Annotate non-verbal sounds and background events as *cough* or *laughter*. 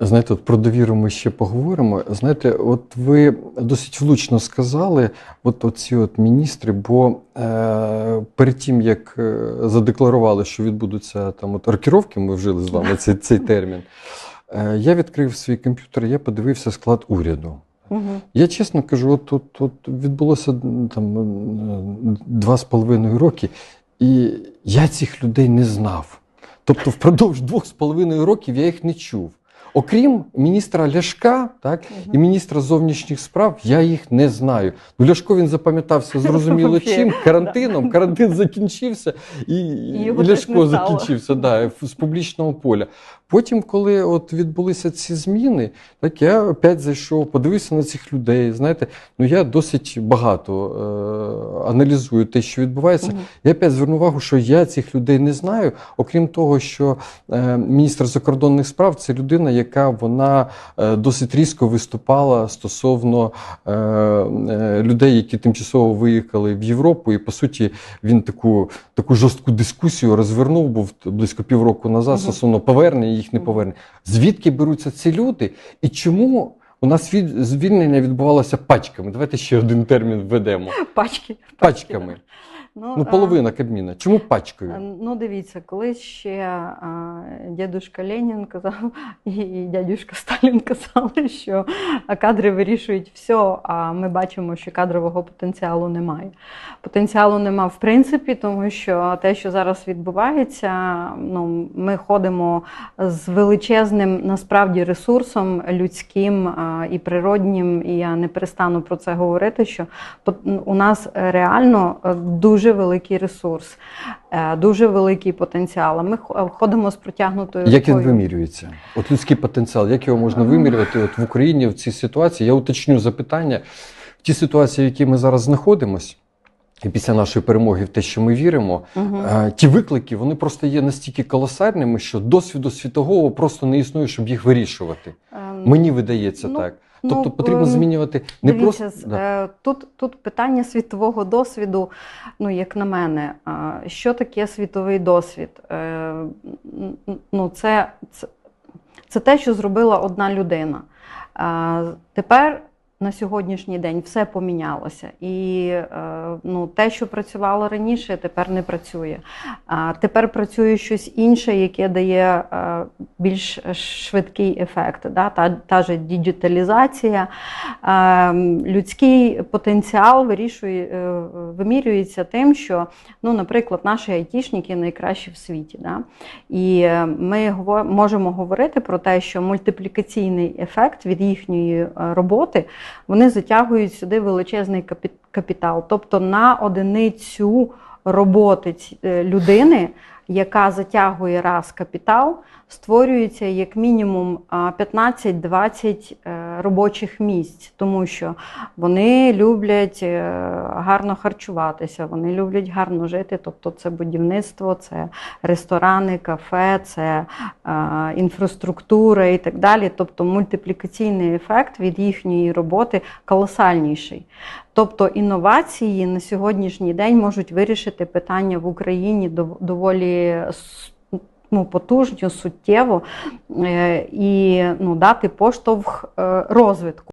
Знаєте, от про довіру ми ще поговоримо. Знаєте, от ви досить влучно сказали, от оці от міністри, бо е, перед тим як е, задекларували, що відбудуться там от рокіровки, ми вжили з вами цей, цей термін. Е, я відкрив свій комп'ютер, я подивився склад уряду. Угу. Я чесно кажу, от, от, от відбулося там е, два з половиною роки, і я цих людей не знав. Тобто, впродовж двох з половиною років я їх не чув. Окрім міністра Ляшка, так і міністра зовнішніх справ, я їх не знаю. Ну Ляшко він запам'ятався зрозуміло *laughs* чим карантином. Карантин закінчився, і, і, Ляшко закінчився да, з публічного поля. Потім, коли от відбулися ці зміни, так я опять зайшов, подивився на цих людей. Знаєте, ну я досить багато е, аналізую те, що відбувається. Мгм. Я опять зверну увагу, що я цих людей не знаю, окрім того, що е, міністр закордонних справ це людина, яка вона е, досить різко виступала стосовно е, е, людей, які тимчасово виїхали в Європу, і по суті він таку, таку жорстку дискусію розвернув, був близько півроку назад стосовно повернення, їх не Мгм. повернення. Звідки беруться ці люди, і чому? У нас від звільнення відбувалося пачками. Давайте ще один термін введемо. Пачки. Пачками. да. Ну, а, половина Кабміна. Чому пачкою? Ну, дивіться, колись ще а, дядюшка Ленін казав, і, і дядюшка Сталін казали, що кадри вирішують все, а ми бачимо, що кадрового потенціалу немає. Потенціалу нема в принципі, тому що те, що зараз відбувається, ну, ми ходимо з величезним насправді ресурсом людським а, і природнім, і я не перестану про це говорити. Що у нас реально е, дуже великий ресурс, е, дуже великий потенціал. Ми ходимо з протягнутою Як він вимірюється? От людський потенціал, як його можна вимірювати от в Україні в цій ситуації? Я уточню запитання. В тій ситуації, в якій ми зараз знаходимося, і після нашої перемоги в те, що ми віримо, е, ті виклики вони просто є настільки колосальними, що досвіду світового просто не існує, щоб їх вирішувати. Ем, Мені видається ну, так. Ну, Тобто потрібно ем, змінювати не Дивіться, просто Да. е, тут, тут питання світового досвіду, ну як на мене, що таке світовий досвід? Е, Ну, це, це, це те, що зробила одна людина. Тепер на сьогоднішній день все помінялося. І е, ну, те, що працювало раніше, тепер не працює. А тепер працює щось інше, яке дає е, більш швидкий ефект. Да? Та, та же діджиталізація. Е, людський потенціал вирішує, вимірюється тим, що, ну, наприклад, наші айтішники найкращі в світі. Да? І ми можемо говорити про те, що мультиплікаційний ефект від їхньої роботи вони затягують сюди величезний капітал. Тобто на одиницю роботи е, людини, яка затягує раз капітал, створюється як мінімум 15-20 е, робочих місць, тому що вони люблять е, гарно харчуватися, вони люблять гарно жити. Тобто це будівництво, це ресторани, кафе, це е, інфраструктура і так далі. Тобто мультиплікаційний ефект від їхньої роботи колосальніший. Тобто інновації на сьогоднішній день можуть вирішити питання в Україні доволі ну, потужню, суттєво е, і ну, дати поштовх е, розвитку.